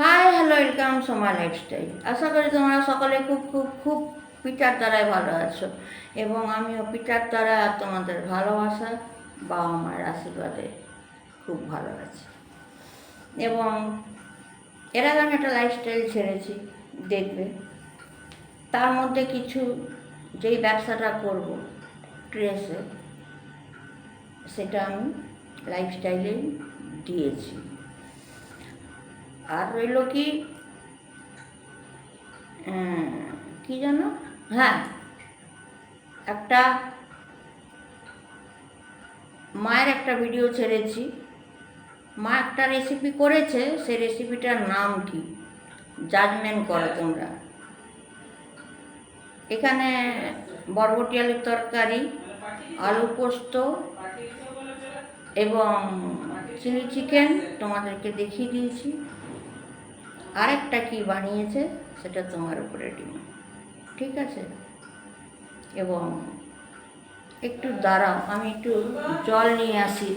Hi hello welcome Soma lifestyle আশা করি তোমরা সকলে খুব খুব খুব পিতার দ্বারাই ভালো আছো এবং আমিও পিতার দ্বারা তোমাদের ভালোবাসা বাবা মায়ের আশীর্বাদে খুব ভালো আছি। এবং এর আগে আমি একটা লাইফস্টাইল ছেড়েছি, দেখবে। তার মধ্যে কিছু যেই ব্যবসাটা করব ড্রেসের সেটা আমি লাইফস্টাইলেই দিয়েছি। আর রইল কি কি জানো? হ্যাঁ একটা মায়ের একটা ভিডিও ছেড়েছি। মা একটা রেসিপি করেছে সেই রেসিপিটার নাম কি? জাজমেন্ট করো তোমরা। এখানে বরবটি আলুর তরকারি আলু পোস্ত এবং চিলি চিকেন তোমাদেরকে দেখিয়ে দিয়েছি। আরেকটা কী বানিয়েছে? সেটা তোমার উপরে ডিম। ঠিক আছে? এবং একটু দাঁড়াও, আমি একটু জল নিয়ে আসি।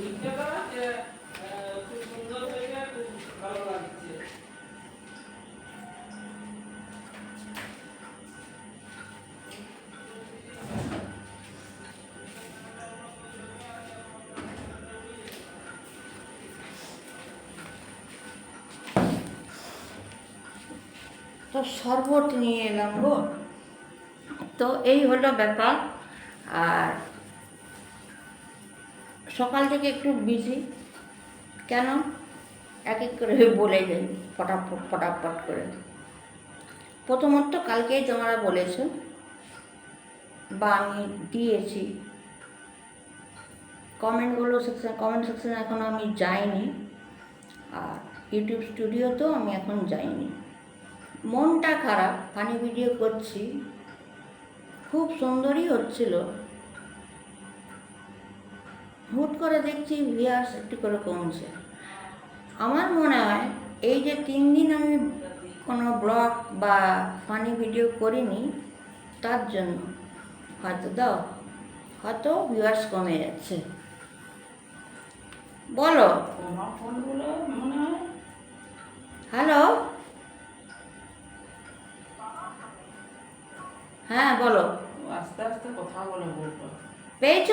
তো শরবত নিয়ে এলাম গো। তো এই হলো ব্যাপার। আর সকাল থেকে একটু বিজি কেন? এক এক করে বলে যাই ফটাফট ফটাফট করে। প্রথমত কালকেই তোমরা বলেছ, বা আমি দিয়েছি। কমেন্টগুলো সেকশন কমেন্ট সেকশনে এখন আমি যাইনি। আর ইউটিউব স্টুডিওতেও আমি এখন যাইনি। মনটা খারাপ ফানি ভিডিও করছি। খুব সুন্দরই হচ্ছিল। হুট করে দেখছি ভিয়ার্স একটু করে কমছে। আমার মনে হয় এই যে তিন দিন আমি কোনো ব্লগ বা ফানি ভিডিও করিনি, তার জন্য হয়তো দাও, হয়তো ভিউয়ার্স কমে যাচ্ছে। বলো। ফোনগুলো মনে হয় বলো। আস্তে আস্তে কথা বলে বলব। পেয়েছ?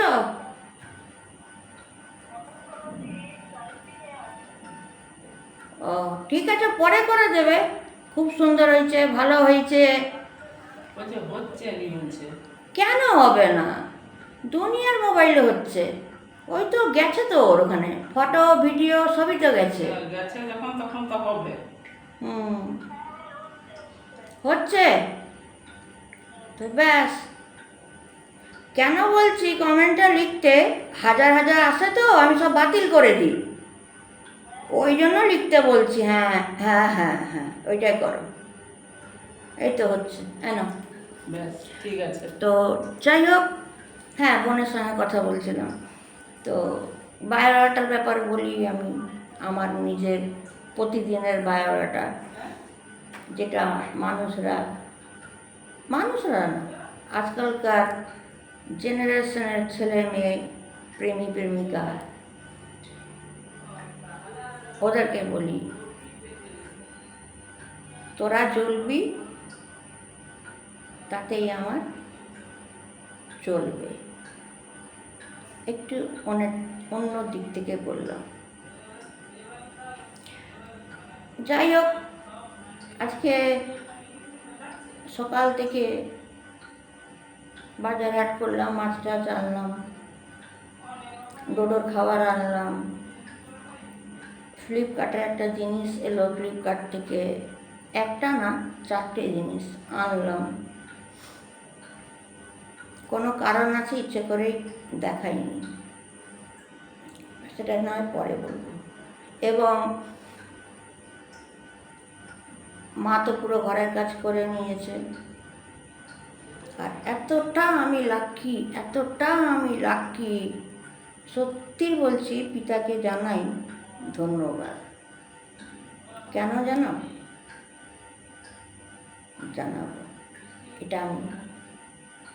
ও ঠিক আছে পরে করে দেবে। খুব সুন্দর হয়েছে ভালো হয়েছে। কেন হবে না? দুনিয়ার মোবাইলে হচ্ছে। ওই তো গেছে তো ওর ওখানে। ফটো ভিডিও সবই তো গেছে। হুম। হচ্ছে? তো ব্যাস। কেন বলছি কমেন্টটা লিখতে? হাজার হাজার আসে তো আমি সব বাতিল করে দিই। ওই জন্য লিখতে বলছি হ্যাঁ হ্যাঁ হ্যাঁ হ্যাঁ ওইটাই করো। এই তো হচ্ছে কেন ব্যাস ঠিক আছে। তো যাই হোক হ্যাঁ বোনের সঙ্গে কথা বলছিলাম। তো বায়োডাটার ব্যাপার বলি আমি আমার নিজের প্রতিদিনের বায়োডাটা যেটা মানুষরা মানুষরা না আজকালকার জেনারেশনের ছেলে মেয়ে, প্রেমী প্রেমিকা, ওদেরকে বলি, তোরা জ্বলবি, তাতেই আমার চলবে। একটু অনেক অন্য দিক থেকে বললাম। যাই হোক, আজকে সকাল থেকে বাজার হাট করলাম, মাছ টাছ আনলাম, ডোডোর খাবার আনলাম। ফ্লিপকার্টের একটা জিনিস এলো, ফ্লিপকার্ট থেকে একটা না, চারটে জিনিস আনলাম। কোনো কারণ আছে? ইচ্ছে করেই দেখাইনি। সেটা নয়, পরে বলব। এবং মা তো পুরো ঘরের কাজ করে নিয়েছে। আর এতটা আমি লাকি এতটা আমি লাকি সত্যি বলছি, পিতাকে জানাই ধন্যবাদ। কেন জানো জানাব। এটা আমি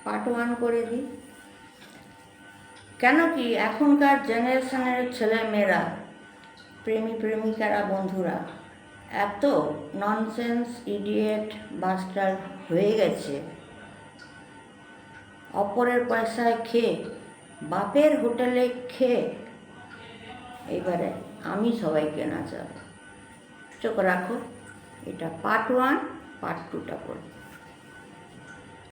পার্ট ওয়ান করে দিই। কেন কি এখনকার জেনারেশনের ছেলে মেয়েরা প্রেমী প্রেমিকারা, বন্ধুরা এত ননসেন্স ইডিয়েট মাস্টার হয়ে গেছে। অপরের পয়সায় খেয়ে, বাপের হোটেলে খেয়ে। এবারে আমি সবাইকে নাচাবো। চোখ রাখো, এটা পার্ট ওয়ান পার্ট টুটা পড়ো।